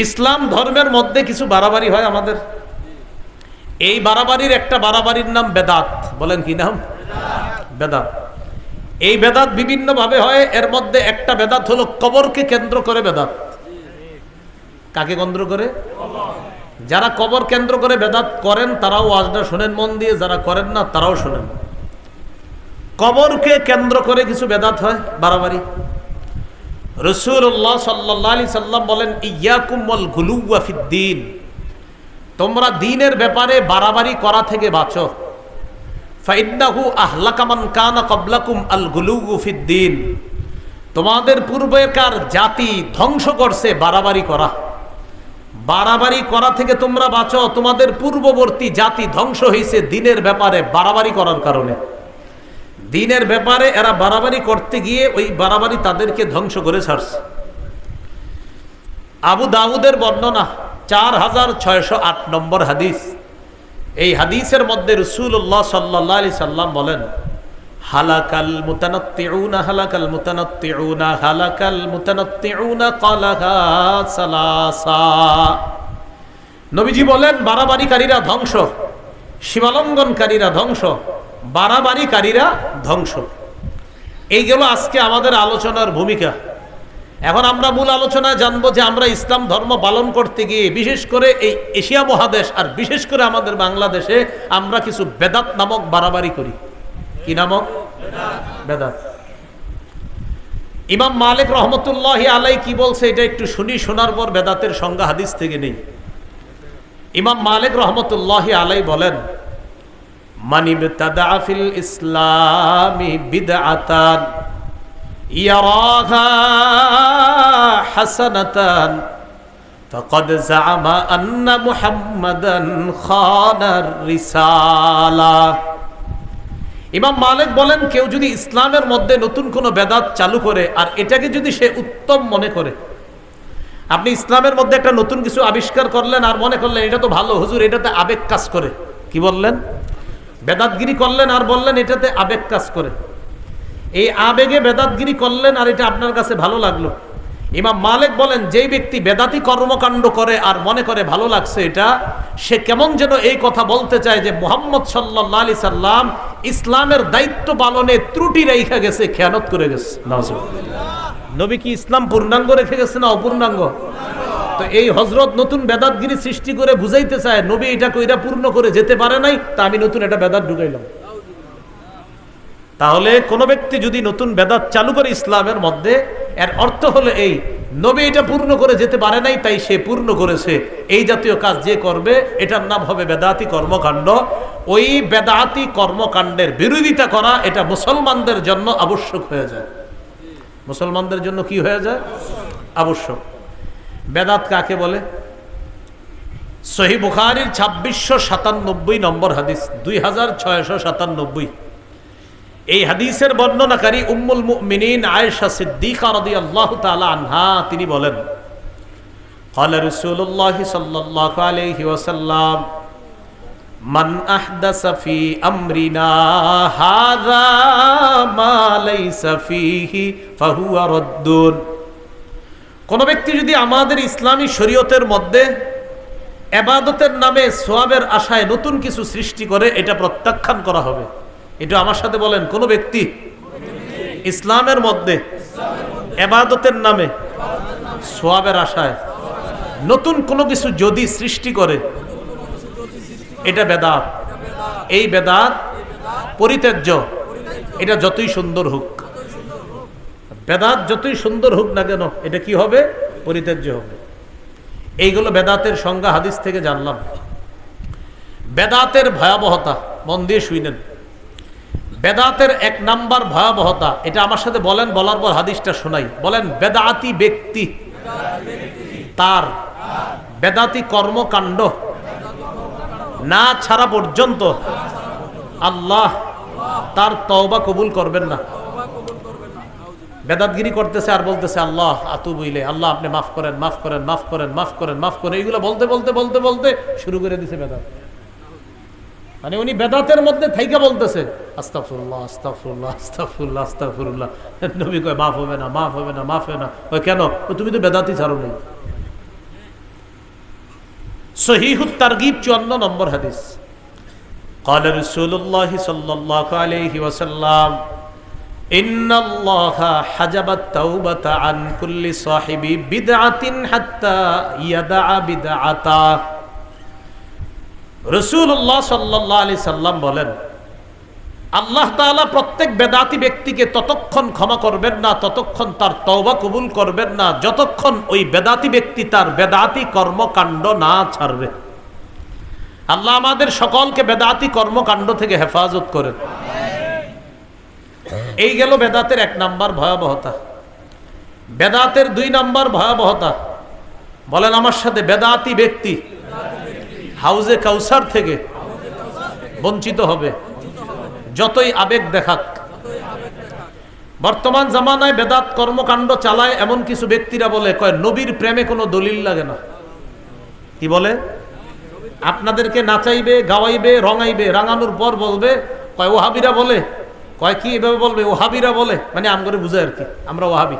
ইসলাম ধর্মের মধ্যে কিছু বাড়াবাড়ি হয় আমাদের? এই বাড়াবাড়ির একটা বাড়াবাড়ির নাম বেদাত। বলেন কি নাম? বেদাত। এই বেদাত বিভিন্ন ভাবে হয়, এর মধ্যে একটা বেদাত হলো কবরকে কেন্দ্র করে বেদাত। কাকে কেন্দ্র করে? যারা কবর কেন্দ্র করে বেদাত করেন, তারাও ওয়াজটা শোনেন, মন দিয়ে যারা করেন না, তারাও শোনেন। কবরকে কেন্দ্র করে কিছু বেদাত হয়, বাড়াবাড়ি? রসুল্লাহ সাল্লাহ আলি সাল্লাম বলেন ইয়াকুমল গুলুয়াফিদ্দিন তোমরা দিনের ব্যাপারে বাড়াবাড়ি করা থেকে বাঁচো। ফাইন্নাহু আহলাকামান কানা কবলাকুম আল গুলুফিদ্দিন তোমাদের পূর্বেকার জাতি ধ্বংস করছে বাড়াবাড়ি করা। বাড়াবাড়ি করা থেকে তোমরা বাঁচো। তোমাদের পূর্ববর্তী জাতি ধ্বংস হয়েছে দিনের ব্যাপারে বাড়াবাড়ি করার কারণে। দিনের ব্যাপারে এরা বাড়াবাড়ি করতে গিয়ে ওই বাড়াবাড়ি তাদেরকে ধ্বংস করে ছাড়ছে। আবু দাউদের বর্ণনা চার হাজার ছয়শো আট নম্বর হাদিস। এই হাদিসের মধ্যে রসুল্লাহ সাল্লাহ আলি সাল্লাম বলেন, হালাকাল মুতানাত্তিউনা হালাকাল মুতানাত্তিউনা হালাকাল মুতানাত্তিউনা কালাহা সালাসা। নবীজি বলেন, বাড়াবাড়িকারীরা ধ্বংস, সীমালঙ্ঘনকারীরা ধ্বংস বাড়াবাড়িকারীরা ধ্বংস। এইগুলো আজকে আমাদের আলোচনার ভূমিকা। এখন আমরা মূল আলোচনায় জানব যে আমরা ইসলাম ধর্ম পালন করতে গিয়ে বিশেষ করে এই এশিয়া মহাদেশ আর বিশেষ করে আমাদের বাংলাদেশে আমরা কিছু বেদাত নামক বাড়াবাড়ি করি। কি নামক? বেদাত। ইমাম মালিক রহমতুল্লাহ আলাই কি বলছে এটা একটু শুনি, শোনার পর বেদাতের সংজ্ঞা হাদিস থেকে নেই। ইমাম মালিক রহমতুল্লাহ আলাই বলেন মানিব তাদাফিল ইসলামী বিদআতান يراها حسنة فقد زعم أن محمدا خان الرسالة ইমাম মালিক বলেন কেউ যদি ইসলামের মধ্যে নতুন কোনো বেদাত চালু করে আর এটাকে যদি সে উত্তম মনে করে আপনি ইসলামের মধ্যে একটা নতুন কিছু আবিষ্কার করলেন আর মনে করলেন এটা তো ভালো হুজুর এটাতে আবেগ কাজ করে কি বললেন বেদাতগিরি করলেন আর বললেন এটাতে আবেগ কাজ করে। এই আবেগে বেদাতগিরি করলেন আর এটা আপনার কাছে ভালো লাগল। ইমাম মালিক বলেন, যেই ব্যক্তি বেদাতি কর্মকাণ্ড করে আর মনে করে ভালো লাগছে এটা, সে কেমন যেন এই কথা বলতে চায় যে মোহাম্মদ সাল্লাহ আলি সাল্লাম ইসলামের দায়িত্ব পালনে ত্রুটি রেখা গেছে, খেয়ানত করে গেছে। নবী কি ইসলাম পূর্ণাঙ্গ রেখে গেছে না অপূর্ণাঙ্গ? তো এই হজরত নতুন বেদাতগিরি সৃষ্টি করে বুঝাইতে চায়, নবী এটা কইরা পূর্ণ করে যেতে পারে নাই, তা আমি নতুন এটা বেদাত ঢুকাইলাম। তাহলে কোনো ব্যক্তি যদি নতুন বেদাত চালু করে ইসলামের মধ্যে, এর অর্থ হলো এই, নবী এটা পূর্ণ করে যেতে পারে নাই, তাই সে পূর্ণ করেছে। এই জাতীয় কাজ যে করবে, এটার নাম হবে বেদাতি কর্মকাণ্ড। ওই বেদাতি কর্মকাণ্ডের বিরোধিতা করা এটা মুসলমানদের জন্য আবশ্যক হয়ে যায়। মুসলমানদের জন্য কি হয়ে যায়? আবশ্যক। বেদাত কাকে বলে সহি বুখারির ছাব্বিশশো সাতানব্বই নম্বর হাদিস দুই হাজার ছয়শো সাতানব্বই এই হাদিসের বর্ণনাকারী উম্মুল মুমিনিন আয়েশা সিদ্দিকা রাদিয়াল্লাহু তাআলা আনহা তিনি বলেন قال رسول الله صلى الله عليه وسلم من احدث في امرنا هذا ما ليس فيه فهو رد কোন ব্যক্তি যদি আমাদের ইসলামী শরীয়তের মধ্যে এবাদতের নামে সোয়াবের আশায় নতুন কিছু সৃষ্টি করে, এটা প্রত্যাখ্যান করা হবে। এটা আমার সাথে বলেন, কোনো ব্যক্তি ইসলামের মধ্যে এবাদতের নামে সোয়াবের আশায় নতুন কোনো কিছু যদি সৃষ্টি করে, এটা বেদাত। এই বেদাত পরিত্যাজ্য, এটা যতই সুন্দর হোক। বেদাত যতই সুন্দর হোক না কেন, এটা কি হবে? পরিত্যাজ্য হবে। এইগুলো বেদাতের সংজ্ঞা হাদিস থেকে জানলাম। বেদাতের ভয়াবহতা, মন দিয়ে শুইনেন বেদাতের এক নাম্বার ভয়াবহতা, এটা আমার সাথে বলেন, বলার পর হাদিসটা শোনাই। বলেন, বেদাতি ব্যক্তি, তার বেদাতি কর্মকাণ্ড না ছাড়া পর্যন্ত আল্লাহ তার তওবা কবুল করবেন না। বেদাতগিরি করতেছে আর বলতেছে আল্লাহ আতু বইলে আল্লাহ আপনি মাফ করেন মাফ করেন মাফ করেন মাফ করেন মাফ করেন এইগুলো বলতে বলতে বলতে বলতে শুরু করে দিছে বেদাত মানে উনি বেদাতের মধ্যে থাইকা বলতেছে আস্তাফুল্লাহ আস্তাফুল্লাহ আস্তাফুল্লাহ আস্তাফুল্লাহ নবী কয় মাফ হবে না মাফ হবে না মাফ হবে না ওই কেন ও তুমি তো বেদাতি ছাড়ো নেই সহিহুত তারগিব চুয়ান্ন নম্বর হাদিস قال رسول الله صلى الله عليه وسلم বলেন, আল্লাহ প্রত্যেক বেদাতি ব্যক্তিকে ততক্ষণ ক্ষমা করবেন না, ততক্ষণ তার তওবা কবুল করবেন না, যতক্ষণ ওই বেদাতি ব্যক্তি তার বেদাতি কর্মকাণ্ড না ছাড়বে। আল্লাহ আমাদের সকলকে বেদাতি কর্মকাণ্ড থেকে হেফাজত করেন। এই গেল বেদাতের এক নাম্বার ভয়াবহতা। বেদাতের দুই নাম্বার ভয়াবহতা। বলেন আমার সাথে বেদাতি ব্যক্তি হাউজে কাউসার থেকে বঞ্চিত হবে। যতই আবেগ দেখাক। বর্তমান জামানায় বেদাত কর্মকাণ্ড চালায় এমন কিছু ব্যক্তিরা বলে, কয়, নবীর প্রেমে কোনো দলিল লাগে না। কি বলে? আপনাদেরকে নাচাইবে, গাওয়াইবে, রঙাইবে, রাঙানোর পর বলবে, কয়, ওহাবিরা বলে কয় কি এভাবে বলবে? ওহাবিরা বলে মানে আম করে বুঝে আর কি, আমরা ওহাবি।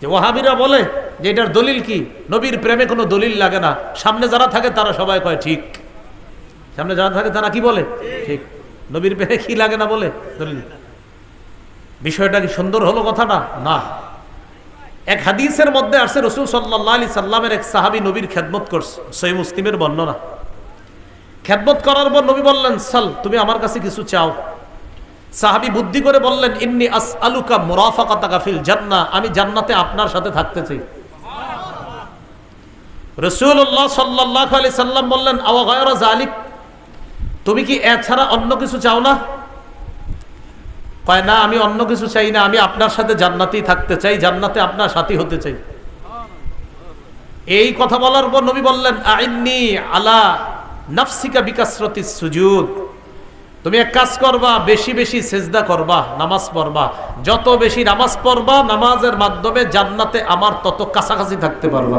যে ওহাবিরা বলে যে এটার দলিল কি? নবীর প্রেমে কোনো দলিল লাগে না। সামনে যারা থাকে তারা সবাই কয়, ঠিক। সামনে যারা থাকে তারা কি বলে? ঠিক। নবীর প্রেমে কি লাগে না বলে? দলিল। বিষয়টা কি সুন্দর হলো কথাটা? না। এক হাদিসের মধ্যে আসছে, রসুল সাল্লাহ আলি সাল্লামের এক সাহাবি নবীর খেদমত করছে সই মুসলিমের বর্ণনা। খেদমত করার পর নবী বললেন, সাল, তুমি আমার কাছে কিছু চাও। সাহাবি বুদ্ধি করে বললেন, ইন্নি আস আলুকা মুরাফাকাতা গাফিল জান্না আমি জান্নাতে আপনার সাথে থাকতে চাই। রসুল্লাহ সাল্লাহ আলি সাল্লাম বললেন আওয়াগয়রা জালিক তুমি কি এছাড়া অন্য কিছু চাও না? কয়, না, আমি অন্য কিছু চাই না, আমি আপনার সাথে জান্নাতেই থাকতে চাই, জান্নাতে আপনার সাথী হতে চাই। এই কথা বলার পর নবী বললেন, আইন্নি আলা নাফসিকা বিকাশরতি সুজুদ তুমি এক কাজ করবা, বেশি বেশি সেজদা করবা, নামাজ পড়বা। যত বেশি নামাজ পড়বা, নামাজের মাধ্যমে জান্নাতে আমার তত কাছাকাছি থাকতে পারবা।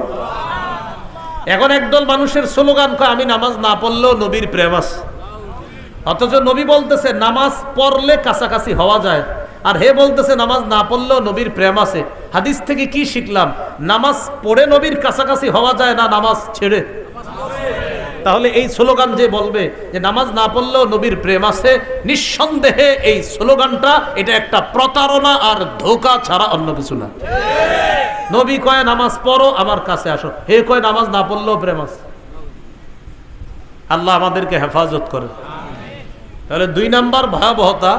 এখন একদল মানুষের স্লোগান কয়, আমি নামাজ না পড়লেও নবীর প্রেম আছে। অথচ নবী বলতেছে, নামাজ পড়লে কাছাকাছি হওয়া যায়। আর হে বলতেছে, নামাজ না পড়লেও নবীর প্রেম আছে। হাদিস থেকে কি শিখলাম? নামাজ পড়ে নবীর কাছাকাছি হওয়া যায় না, নামাজ ছেড়ে। তাহলে এই স্লোগান যে বলবে যে নামাজ না পড়লেও নবীর প্রেম আছে, নিঃসন্দেহে এই স্লোগানটা এটা একটা প্রতারণা আর ধোকা ছাড়া অন্য কিছু না। নবী কয়, নামাজ পড়ো, আমার কাছে আসো। হে কয়, নামাজ না পড়লেও প্রেম আছে। আল্লাহ আমাদেরকে হেফাজত করে তাহলে দুই নাম্বার ভয়াবহতা,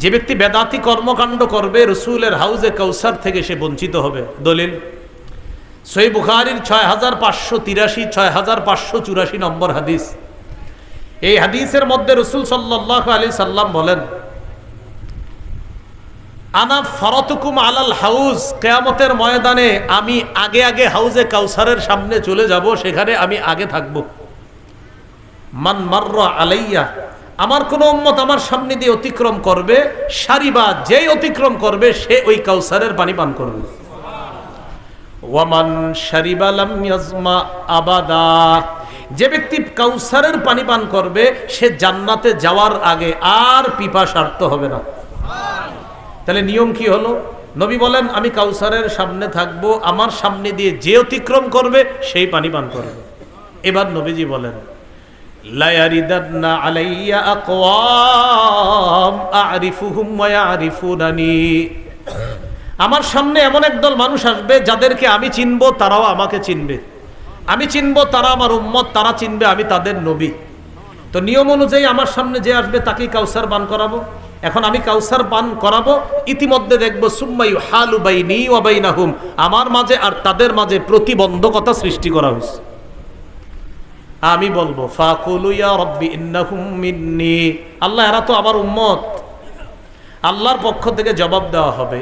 যে ব্যক্তি বেদাতি কর্মকাণ্ড করবে, রসুলের হাউজে কৌসার থেকে সে বঞ্চিত হবে। দলিল সই বুখারির ছয় হাজার পাঁচশো তিরাশি ছয় হাজার পাঁচশো চুরাশি নম্বর হাদিস। এই হাদিসের মধ্যে রসুল সাল্লাহ আলী সাল্লাম বলেন, আনা ফরতুকুম আলাল হাউজ, কেয়ামতের ময়দানে আমি আগে আগে হাউজে কাউসারের সামনে চলে যাব, সেখানে আমি আগে থাকব। মান মার্র আলাইয়া, আমার কোন উম্মত আমার সামনে দিয়ে অতিক্রম করবে, সারিবা যেই অতিক্রম করবে, সে ওই কাউসারের পানি পান করবে। ওয়ামান শারিবালাম ইয়াজমা আবাদা। যে ব্যক্তি কাউসারের পানি পান করবে, সে জান্নাতে যাওয়ার আগে আর পিপাসার্থ হবে না। তাহলে নিয়ম কি হলো? নবী বলেন, আমি কাউসারের সামনে থাকব, আমার সামনে দিয়ে যে অতিক্রম করবে, সেই পানি পান করবে। এবার নবীজি বলেন আলাইয়া আরিফুহুম ওয়া আমার সামনে এমন একদল মানুষ আসবে যাদেরকে আমি চিনব, তারাও আমাকে চিনবে। আমি চিনব তারা আমার উম্মত, তারা চিনবে আমি তাদের নবী। তো নিয়ম অনুযায়ী আমার সামনে যে আসবে তাকেই কাউসার পান করাবো। এখন আমি কাউসার পান করাবো, ইতিমধ্যে দেখব সুম্মাই হালু বাই নি ওবাই নাহুম আমার মাঝে আর তাদের মাঝে প্রতিবন্ধকতা সৃষ্টি করা হয়েছে। আমি বলব, ফাকুলু ইয়া রব্বি ইন্নাহুম মিন্নি। আল্লাহ, এরা তো আমার উম্মত। আল্লাহর পক্ষ থেকে জবাব দেওয়া হবে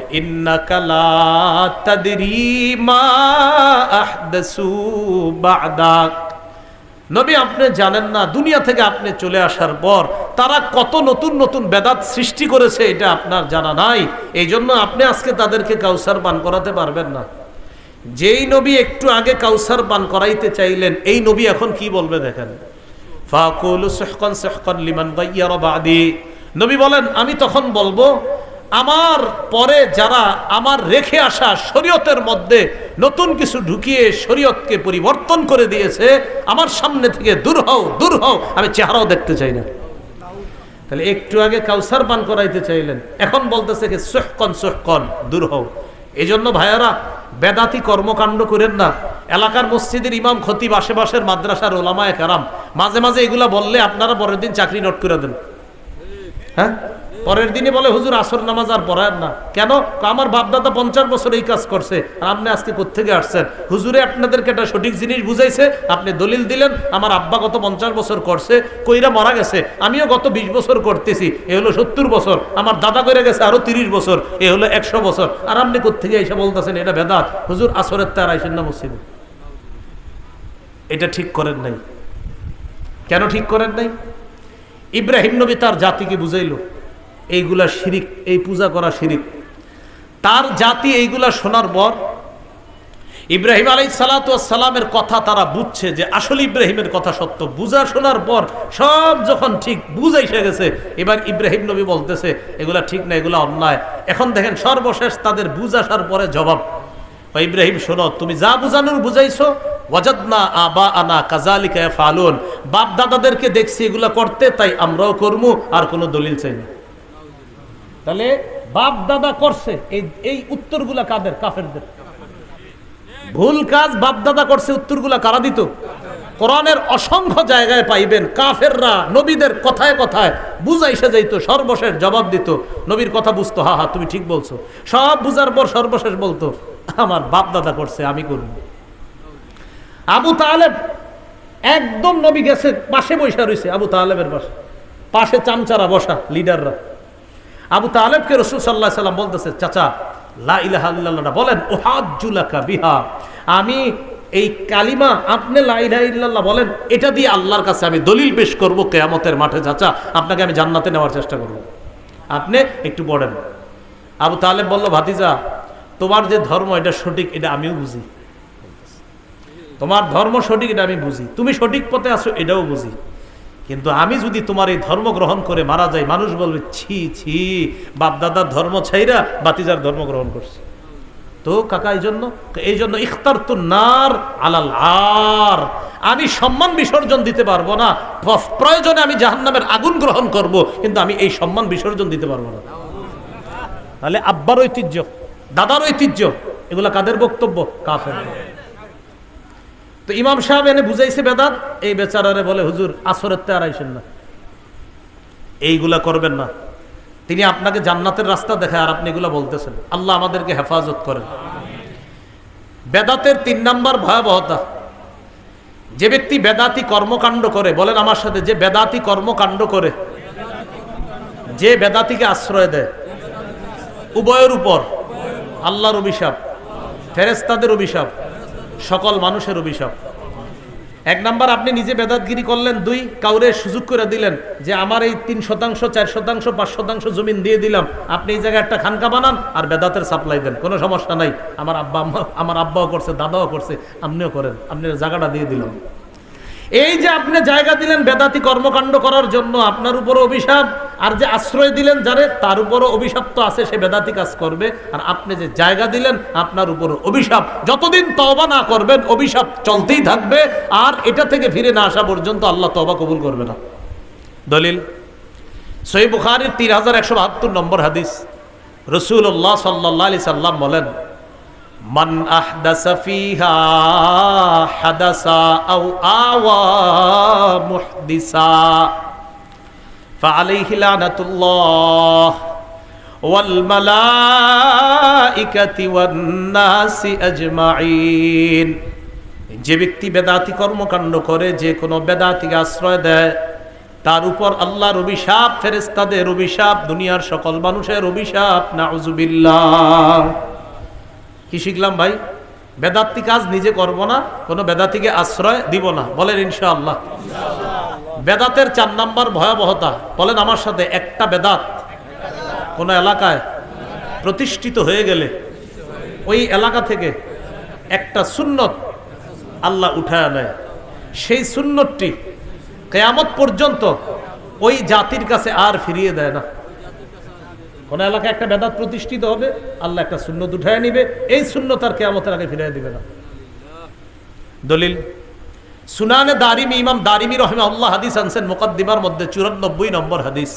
নবী আপনি জানেন না, দুনিয়া থেকে আপনি চলে আসার পর তারা কত নতুন নতুন বেদাত সৃষ্টি করেছে, এটা আপনার জানা নাই। এই জন্য আপনি আজকে তাদেরকে কাউসার পান করাতে পারবেন না। যেই নবী একটু আগে কাউসার পান করাইতে চাইলেন, এই নবী এখন কি বলবে দেখেন? ফাকুলু সুহকান সুহকান লিমান গাইয়ারা বাদি। নবী বলেন, আমি তখন বলব, আমার পরে যারা আমার রেখে আসা শরীয়তের মধ্যে নতুন কিছু ঢুকিয়ে শরীয়তকে পরিবর্তন করে দিয়েছে, আমার সামনে থেকে দূর হও দূর হও, আমি চেহারাও দেখতে চাই না। তাহলে একটু আগে কাউসার পান করাইতে চাইলেন, এখন বলতেছে কি, সোহকন সোহকন, দূর হও। এই জন্য ভাইয়ারা, বেদাতি কর্মকাণ্ড করেন না। এলাকার মসজিদের ইমাম, খতিব, আশেপাশের মাদ্রাসার ওলামায় কারাম, মাঝে মাঝে এগুলা বললে আপনারা পরের দিন চাকরি নোট করে দেন। হ্যাঁ? পরের দিনে বলে, হুজুর, আসর নামাজ আর পড়ায় না। কেন? আমার বাপদাদা পঞ্চাশ বছর এই কাজ করছে, আর আপনি আজকে কোথেকে আসছেন? হুজুরে আপনাদেরকে একটা সঠিক জিনিস বুঝাইছে, আপনি দলিল দিলেন, আমার আব্বা গত পঞ্চাশ বছর করছে, কইরা মারা গেছে, আমিও গত বিশ বছর করতেছি, এ হলো সত্তর বছর, আমার দাদা করে গেছে আরও তিরিশ বছর, এ হলো একশো বছর। আর আপনি কোথেকে এসে বলতেছেন, এটা বেদাত? হুজুর, আসরের তার আইসেন না মসজিদে। এটা ঠিক করেন নাই। কেন ঠিক করেন নাই? ইব্রাহিম নবী তার জাতিকে বুঝাইলো, এইগুলা শিরিক, এই পূজা করা শিরিক। তার জাতি এইগুলা শোনার পর ইব্রাহিম আলাই সালামের কথা তারা বুঝছে যে আসলে ইব্রাহিমের কথা সত্য। বুঝা শোনার পর সব যখন ঠিক বুঝাইসে গেছে, এবার ইব্রাহিম নবী বলতেছে, এগুলা ঠিক না, এগুলা অন্যায়। এখন দেখেন সর্বশেষ তাদের বুঝ আসার পরে জবাব। ইব্রাহিম, শোনো, তুমি যা বুঝানোর বুঝাইছো, ওয়াজাদনা আবা আনা ফালুন বাপ দাদাদেরকে দেখছি এগুলা করতে, তাই আমরাও করব আর কোনো দলিল চাই না। তাহলে বাপ দাদা করছে, এই এই উত্তরগুলা কাদের? কাফেরদের। ভুল কাজ বাপ দাদা করছে, উত্তরগুলা কারা দিত? কোরআনের অসংখ্য জায়গায় পাইবেন, কাফেররা, নবীদের কথায় কথায় বুঝাইসে যাইত, সর্বশেষ জবাব দিত। নবীর কথা বুঝতো, হা হা, তুমি ঠিক বলছো। সব বুঝার পর সর্বশেষ বলতো। আমার বাপ দাদা করছে, আমি করব। আবু তালেব একদম নবী গেছে, পাশে বৈশা রয়েছে আবু তালেবের পাশে। পাশে চামচারা বসা, লিডাররা। আবু তালেবকে রসুল সাল্লাহ সাল্লাম বলতেছে, চাচা বলেন ওহাজুলাকা বিহা। আমি এই কালিমা আপনি লা ইলাহা বলেন, এটা দিয়ে আল্লাহর কাছে আমি দলিল পেশ করব কেয়ামতের মাঠে, চাচা, আপনাকে আমি জান্নাতে নেওয়ার চেষ্টা করব। আপনি একটু পড়েন। আবু তালেব বলল, ভাতিজা তোমার যে ধর্ম, এটা সঠিক, এটা আমিও বুঝি। তোমার ধর্ম সঠিক, এটা আমি বুঝি। তুমি সঠিক পথে আছো, এটাও বুঝি। কিন্তু আমি যদি তোমার এই ধর্ম গ্রহণ করে মারা যাই, মানুষ বলবে, ছি ছি, বাপদাদার ধর্ম ছাইরা বাতিজার ধর্ম গ্রহণ করছে। তো কাকা, এই জন্য এই জন্য ইখতার তো নার আলাল আর। আমি সম্মান বিসর্জন দিতে পারব না। প্রয়োজনে আমি জাহান্নামের আগুন গ্রহণ করব, কিন্তু আমি এই সম্মান বিসর্জন দিতে পারব না। তাহলে আব্বার ঐতিহ্য। দাদার ঐতিহ্য, এগুলা কাদের বক্তব্য? কাফের। তো ইমাম সাহেব এনে বুঝাইছে, বেদাত, এই বেচারারে বলে, হুজুর, আসরের তে আড়াইছেন না। এইগুলা করবেন না। তিনি আপনাকে জান্নাতের রাস্তা দেখায় আর আপনি এগুলা বলতেছেন। আল্লাহ আমাদেরকে হেফাজত করেন। বেদাতের তিন নাম্বার ভয়াবহতা, যে ব্যক্তি বেদাতি কর্মকাণ্ড করে, বলেন আমার সাথে, যে বেদাতি কর্মকাণ্ড করে, যে বেদাতিকে আশ্রয় দেয়, উভয়ের উপর আল্লাহর অভিশাপ ফেরেস্তাদের অভিশাপ, সকল মানুষের অভিশাপ। এক নাম্বার, আপনি নিজে বেদাতগিরি করলেন, দুই কাউরে সুযোগ করে দিলেন যে আমার এই তিন শতাংশ, চার শতাংশ, পাঁচ শতাংশ জমিন দিয়ে দিলাম। আপনি এই জায়গায় একটা খানকা বানান আর বেদাতের সাপ্লাই দেন। কোনো সমস্যা নাই। আমার আব্বা, আমার আব্বাও করছে, দাদাও করছে আপনিও করেন। আপনি জায়গাটা দিয়ে দিলাম। এই যে আপনি জায়গা দিলেন বেদাতি কর্মকাণ্ড করার জন্য, আপনার উপরও অভিশাপ, আর যে আশ্রয় দিলেন যারে, তার উপরও অভিশাপ তো আছে, সে বেদাতি কাজ করবে। আর আপনি যে জায়গা দিলেন, আপনার উপর অভিশাপ। যতদিন তওবা না করবেন, অভিশাপ চলতেই থাকবে। আর এটা থেকে ফিরে না আসা পর্যন্ত আল্লাহ তওবা কবুল করবে না। দলিল সই বুখারির তিন হাজার একশো বাহাত্তর নম্বর হাদিস। রসুল্লাহ সাল্লাহ আলি সাল্লাম বলেন মান আহদাসা ফিহা হাদাসা আও আওয়া মুহদিসা فعليه لعنة الله والملائكة والناس أجمعين যে ব্যক্তি বেদাতি কর্মকাণ্ড করে যে কোনো বেদাতিকে আশ্রয় দেয় তার উপর আল্লাহর অভিশাপ ফেরেস্তাদের অভিশাপ দুনিয়ার সকল মানুষের অভিশাপ নাউজুবিল্লাহ কি শিখলাম ভাই? বেদাতি কাজ নিজে করব না, কোনো বেদাতিকে আশ্রয় দিব না। বলেন ইনশাআল্লাহ। বেদাতের চার নাম্বার ভয়াবহতা, বলেন আমার সাথে একটা বেদাত কোন এলাকায় প্রতিষ্ঠিত হয়ে গেলে, ওই এলাকা থেকে একটা সুন্নত আল্লাহ উঠায় নেয়। সেই সুন্নতটি কেয়ামত পর্যন্ত ওই জাতির কাছে আর ফিরিয়ে দেয় না। কোন এলাকায় একটা বেদাত প্রতিষ্ঠিত হবে আল্লাহ একটা শূন্যত উঠায় নিবে এই শূন্য তার কেয়ামতের আগে ফিরিয়ে দিবে না দলিল সুনানে দারিমি ইমাম দারিমি রহমে আল্লাহ হাদিস আনছেন মুকদ্দিমার মধ্যে চুরানব্বই নম্বর হাদিস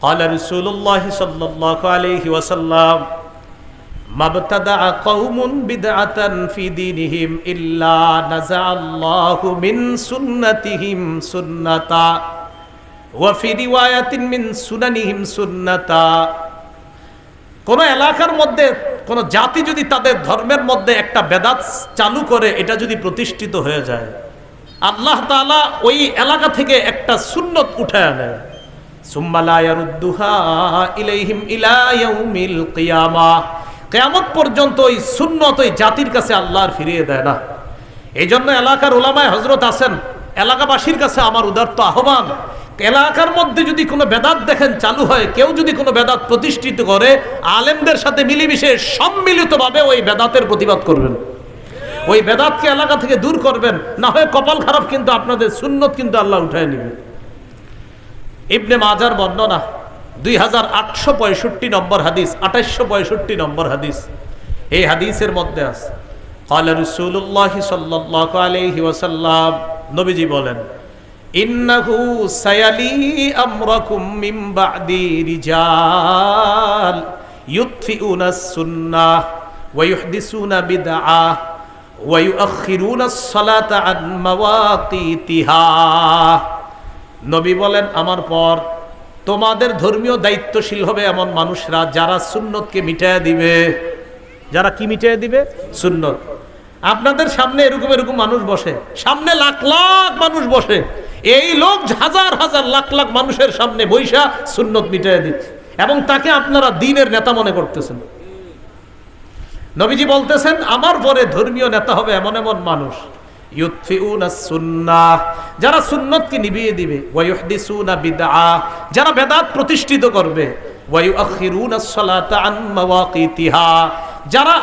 قال رسول الله صلى الله عليه وسلم ما ابتدع قوم بدعة في دينهم إلا نزع الله من سنتهم سنة ওয়াফি রিওয়ায়াতিন মিন সুনানিহিম সুন্নাতা। কোন এলাকার মধ্যে, কোন জাতি যদি তাদের ধর্মের মধ্যে একটা বেদাত চালু করে, এটা যদি প্রতিষ্ঠিত হয়ে যায়, আল্লাহ তালা ওই এলাকা থেকে একটা সুন্নত উঠে আনে কেয়ামত পর্যন্ত ওই সুন্নত ওই জাতির কাছে আল্লাহর ফিরিয়ে দেয় না। এই জন্য এলাকার ওলামায় হজরত আছেন, এলাকাবাসীর কাছে আমার উদার্ত আহ্বান এলাকার মধ্যে যদি কোনো বেদাত দেখেন চালু হয়, কেউ যদি কোনো বেদাত প্রতিষ্ঠিত করে, আলেমদের সাথে মিলিমিশে সম্মিলিতভাবে ওই বেদাতের প্রতিবাদ করবেন। ওই বেদাতকে এলাকা থেকে দূর করবেন, না হয় কপাল খারাপ কিন্তু আপনাদের সুন্নত কিন্তু আল্লাহ উঠায় নেবে। ইবনে মাজার বর্ণনা, দুই হাজার আটশো পঁয়ষট্টি নম্বর হাদিস আঠাশশো পঁয়ষট্টি নম্বর হাদিস, এই হাদিসের মধ্যে আছে। কাল রসুল্লাহ সাল্লাহ আলহি ওসাল্লাম নবীজি বলেন ইন্নাহু সায়ালি আমরাকুম মিন বাদি রিজাল ইউতফিউনা সুন্নাহ ওয়া ইউহদিসুনা বিদআহ ওয়া ইউআখিরুনা আস-সালাতা আন মাওয়াকিতিহা। নবী বলেন, আমার পর তোমাদের ধর্মীয় দায়িত্বশীল হবে এমন মানুষরা যারা সুন্নতকে মিটাইয়া দিবে। যারা কি মিটাইয়া দিবে? সুন্নত। আপনাদের সামনে এরকম এরকম মানুষ বসে, সামনে লাখ লাখ মানুষ বসে। এই লোক হাজার হাজার লাখ লাখ মানুষের সামনে বৈশা সুন্নত মিটাইয়া দিচ্ছে। এবং তাকে আপনারা দিনের নেতা মনে করতেছেন। নবীজি বলতেছেন, আমার পরে ধর্মীয় নেতা হবে এমন এমন মানুষ। যারা সুন্নতকে নিবিয়ে দিবে যারা বেদাত প্রতিষ্ঠিত করবে যারা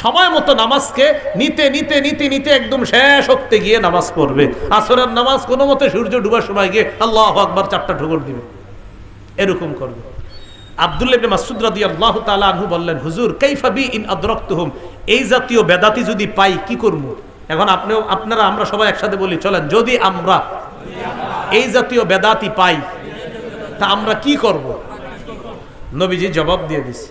সময় মতো নামাজকে নিতে নিতে নিতে নিতে একদম শেষ হতে গিয়ে নামাজ পড়বে। আসরের নামাজ কোনো মতে সূর্য ডুবার সময় গিয়ে আল্লাহ আকবার চারটা ঠোকর দিবে। এরকম করবে। আব্দুল্লাহ মাসুদ রাদি আল্লাহ তালা বললেন, হুজুর কাইফাবি ইন আদরক্তহুম? এই জাতীয় বেদাতি যদি পাই, কি করব? এখন আপনিও, আপনারা, আমরা সবাই একসাথে বলি, চলেন, যদি আমরা এই জাতীয় বেদাতি পাই, তা আমরা কি করব? নবীজি জবাব দিয়ে দিছি।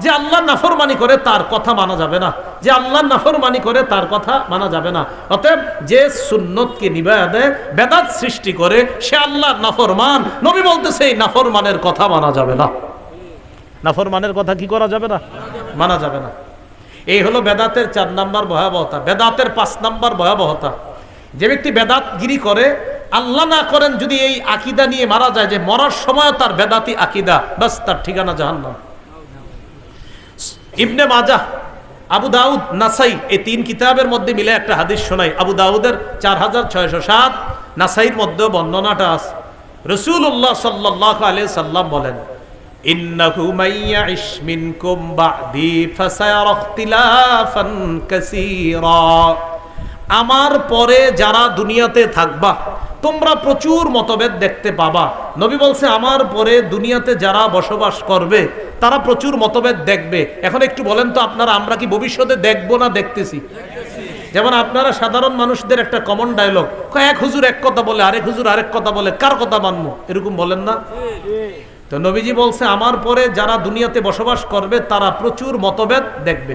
যে আল্লাহ নাফরমানি করে, তার কথা মানা যাবে না। যে আল্লাহ নাফরমানি করে, তার কথা মানা যাবে না। অতএব যে সুন্নতকে নিবায়া দেয়, বেদাত সৃষ্টি করে, সে আল্লাহ নাফরমান। নবী বলতেছে, এই নাফরমানের কথা মানা যাবে না। নাফরমানের কথা কি করা যাবে না? মানা যাবে না। এই হলো বেদাতের চার নাম্বার ভয়াবহতা। বেদাতের পাঁচ নাম্বার ভয়াবহতা। যে ব্যক্তি বেদাতগিরি করে আল্লাহ না করেন যদি এই আকিদা নিয়ে মারা যায় যে মরার সময় তার বেদাতি আকিদা বাস তার ঠিকানা জাহান্নাম ইবনে মাজা আবু দাউদ নাসাই এই তিন কিতাবের মধ্যে মিলে একটা হাদিস শোনাই আবু দাউদের চার হাজার ছয়শো সাত নাসাইর মধ্যেও বর্ণনাটা আছে রসুল্লাহ সাল্লাহ আলিয়া সাল্লাম বলেন إنه من يعش منكم بعدي فسيرى اختلافا كثيرا আমার পরে যারা দুনিয়াতে থাকবা তোমরা প্রচুর মতভেদ দেখতে পাবা। নবী বলছে, আমার পরে দুনিয়াতে যারা বসবাস করবে, তারা প্রচুর মতভেদ দেখবে। এখন একটু বলেন তো, আপনারা, আমরা কি ভবিষ্যতে দেখব না দেখতেছি? যেমন আপনারা সাধারণ মানুষদের একটা কমন ডায়লগ এক হুজুর এক কথা বলে, আরেক হুজুর আরেক কথা বলে, কার কথা মানবো? এরকম বলেন না? তো নবীজি বলছে, আমার পরে যারা দুনিয়াতে বসবাস করবে, তারা প্রচুর মতভেদ দেখবে।